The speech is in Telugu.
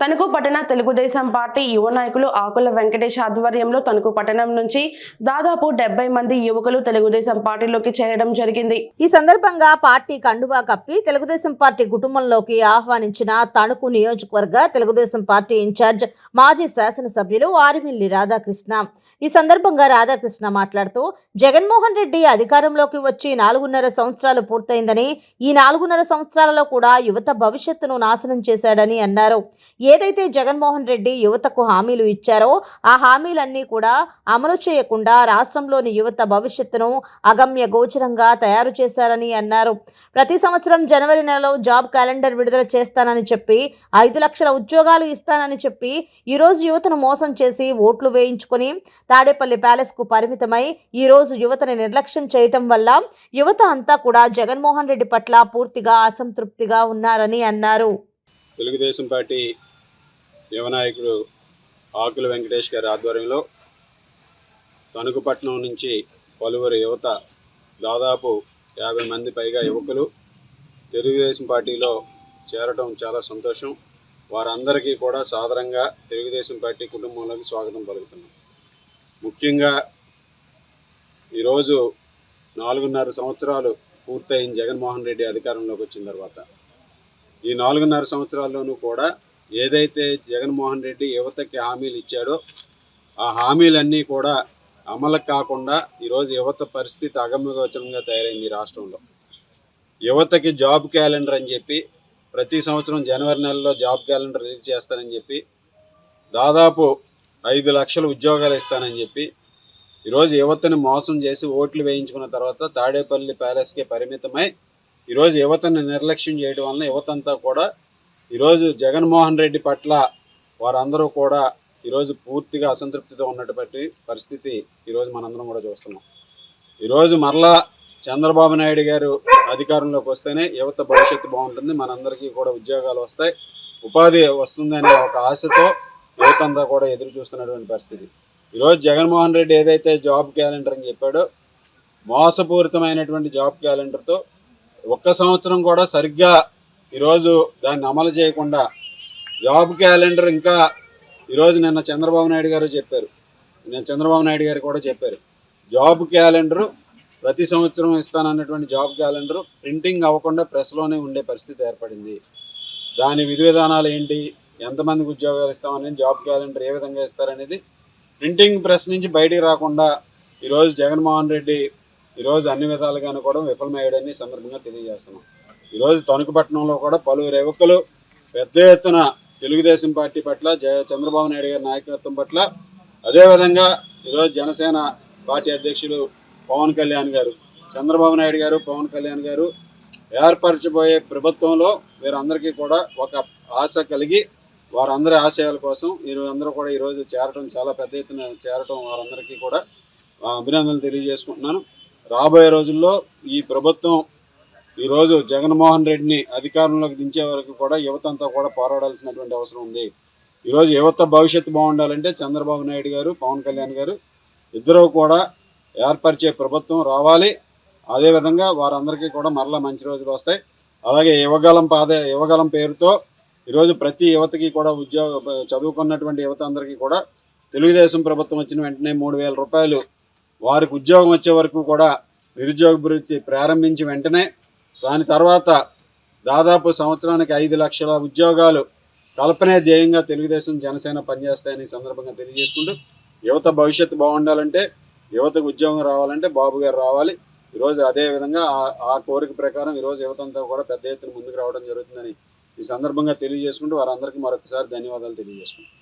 తణుకు పట్టణ తెలుగుదేశం పార్టీ యువ నాయకులు ఆకుల వెంకటేష్ ఆధ్వర్యంలో తణుకు పట్టణం నుంచి దాదాపు డెబ్బై మంది యువకులు తెలుగుదేశం పార్టీలోకి చేరడం జరిగింది. ఈ సందర్భంగా పార్టీ కండువా కప్పి తెలుగుదేశం పార్టీ కుటుంబంలోకి ఆహ్వానించిన తణుకు నియోజకవర్గ తెలుగుదేశం పార్టీ ఇన్ఛార్జ్ మాజీ శాసనసభ్యులు ఆరిమిల్లి రాధాకృష్ణ. ఈ సందర్భంగా రాధాకృష్ణ మాట్లాడుతూ జగన్మోహన్ రెడ్డి అధికారంలోకి వచ్చి నాలుగున్నర సంవత్సరాలు పూర్తయిందని ఈ నాలుగున్నర సంవత్సరాలలో కూడా యువత భవిష్యత్తును నాశనం చేశాడని అన్నారు. ఏదైతే జగన్మోహన్ రెడ్డి యువతకు హామీలు ఇచ్చారో ఆ హామీలన్నీ కూడా అమలు చేయకుండా రాష్ట్రంలోని యువత భవిష్యత్తును అగమ్య గోచరంగా తయారు చేశారని అన్నారు. ప్రతి సంవత్సరం జనవరి నెలలో జాబ్ క్యాలెండర్ విడుదల చేస్తానని చెప్పి ఐదు లక్షల ఉద్యోగాలు ఇస్తానని చెప్పి ఈరోజు యువతను మోసం చేసి ఓట్లు వేయించుకొని తాడేపల్లి ప్యాలెస్కు పరిమితమై ఈరోజు యువతని నిర్లక్ష్యం చేయటం వల్ల యువత అంతా కూడా జగన్మోహన్ రెడ్డి పట్ల పూర్తిగా అసంతృప్తిగా ఉన్నారని అన్నారు. తెలుగుదేశం పార్టీ యువనాయకుడు ఆకుల వెంకటేష్ గారి ఆధ్వర్యంలో తణుకుపట్నం నుంచి పలువురు యువత దాదాపు యాభై మంది పైగా యువకులు తెలుగుదేశం పార్టీలో చేరటం చాలా సంతోషం. వారందరికీ కూడా సాధారణంగా తెలుగుదేశం పార్టీ కుటుంబంలోకి స్వాగతం పలుకుతున్నాం. ముఖ్యంగా ఈరోజు నాలుగున్నర సంవత్సరాలు పూర్తయిన జగన్మోహన్ రెడ్డి అధికారంలోకి వచ్చిన తర్వాత ఈ నాలుగున్నర సంవత్సరాల్లోనూ కూడా ఏదైతే జగన్మోహన్ రెడ్డి యువతకి హామీలు ఇచ్చాడో ఆ హామీలన్నీ కూడా అమలు కాకుండా ఈరోజు యువత పరిస్థితి అగమ్యగోచరంగా తయారైంది రాష్ట్రంలో. యువతకి జాబ్ క్యాలెండర్ అని చెప్పి ప్రతి సంవత్సరం జనవరి నెలలో జాబ్ క్యాలెండర్ రిలీజ్ చేస్తానని చెప్పి దాదాపు ఐదు లక్షల ఉద్యోగాలు ఇస్తానని చెప్పి ఈరోజు యువతని మోసం చేసి ఓట్లు వేయించుకున్న తర్వాత తాడేపల్లి ప్యాలెస్కే పరిమితమై ఈరోజు యువతని నిర్లక్ష్యం చేయడం వలన యువతంతా కూడా ఈరోజు జగన్మోహన్ రెడ్డి పట్ల వారందరూ కూడా ఈరోజు పూర్తిగా అసంతృప్తితో ఉన్నటువంటి పరిస్థితి ఈరోజు మనందరం కూడా చూస్తున్నాం. ఈరోజు మరలా చంద్రబాబు నాయుడు గారు అధికారంలోకి వస్తేనే యువత భవిష్యత్తు బాగుంటుంది మనందరికీ కూడా ఉద్యోగాలు వస్తాయి ఉపాధి వస్తుందనే ఒక ఆశతో యువత అంతా కూడా ఎదురు చూస్తున్నటువంటి పరిస్థితి. ఈరోజు జగన్మోహన్ రెడ్డి ఏదైతే జాబ్ క్యాలెండర్ అని చెప్పాడో మోసపూరితమైనటువంటి జాబ్ క్యాలెండర్తో ఒక్క సంవత్సరం కూడా సరిగ్గా ఈరోజు దాన్ని అమలు చేయకుండా జాబ్ క్యాలెండర్ ఇంకా ఈరోజు నిన్న చంద్రబాబు నాయుడు గారు చెప్పారు. నిన్న చంద్రబాబు నాయుడు గారు కూడా చెప్పారు. జాబ్ క్యాలెండరు ప్రతి సంవత్సరం ఇస్తానన్నటువంటి జాబ్ క్యాలెండర్ ప్రింటింగ్ అవ్వకుండా ప్రెస్లోనే ఉండే పరిస్థితి ఏర్పడింది. దాని విధి విధానాలు ఏంటి? ఎంతమందికి ఉద్యోగాలు ఇస్తామనేది జాబ్ క్యాలెండర్ ఏ విధంగా ఇస్తారనేది ప్రింటింగ్ ప్రెస్ నుంచి బయటికి రాకుండా ఈరోజు జగన్మోహన్ రెడ్డి ఈరోజు అన్ని విధాలుగాను కూడా విఫలమయ్యాడని సందర్భంగా తెలియజేస్తున్నాం. ఈరోజు తణుకుపట్నంలో కూడా పలువురు యువకులు పెద్ద ఎత్తున తెలుగుదేశం పార్టీ పట్ల జ చంద్రబాబు నాయుడు గారి నాయకత్వం పట్ల అదేవిధంగా ఈరోజు జనసేన పార్టీ అధ్యక్షులు పవన్ కళ్యాణ్ గారు చంద్రబాబు నాయుడు గారు పవన్ కళ్యాణ్ గారు ఏర్పరచబోయే ప్రభుత్వంలో వీరందరికీ కూడా ఒక ఆశ కలిగి వారందరి ఆశయాల కోసం వీరందరూ కూడా ఈరోజు చేరటం చాలా పెద్ద ఎత్తున చేరటం వారందరికీ కూడా అభినందనలు తెలియజేసుకుంటున్నాను. రాబోయే రోజుల్లో ఈ ప్రభుత్వం ఈరోజు జగన్మోహన్ రెడ్డిని అధికారంలోకి దించే వరకు కూడా యువత అంతా కూడా పోరాడాల్సినటువంటి అవసరం ఉంది. ఈరోజు యువత భవిష్యత్తు బాగుండాలంటే చంద్రబాబు నాయుడు గారు పవన్ కళ్యాణ్ గారు ఇద్దరూ కూడా ఏర్పరిచే ప్రభుత్వం రావాలి. అదేవిధంగా వారందరికీ కూడా మరలా మంచి రోజులు వస్తాయి. అలాగే యువగలం పాద యువగలం పేరుతో ఈరోజు ప్రతి యువతకి కూడా ఉద్యోగ చదువుకున్నటువంటి యువత అందరికీ కూడా తెలుగుదేశం ప్రభుత్వం వచ్చిన వెంటనే మూడు వేల రూపాయలు వారికి ఉద్యోగం వచ్చే వరకు కూడా నిరుద్యోగ వృత్తి ప్రారంభించి వెంటనే దాని తర్వాత దాదాపు సంవత్సరానికి ఐదు లక్షల ఉద్యోగాలు కల్పనే ధ్యేయంగా తెలుగుదేశం జనసేన పనిచేస్తాయని ఈ సందర్భంగా తెలియజేసుకుంటూ యువత భవిష్యత్తు బాగుండాలంటే యువతకు ఉద్యోగం రావాలంటే బాబు గారు రావాలి. ఈరోజు అదే విధంగా ఆ- ఆ కోరిక ప్రకారం ఈరోజు యువత అంతా కూడా పెద్ద ఎత్తున ముందుకు రావడం జరుగుతుందని ఈ సందర్భంగా తెలియజేసుకుంటూ వారందరికీ మరొకసారి ధన్యవాదాలు తెలియజేసుకుంటాం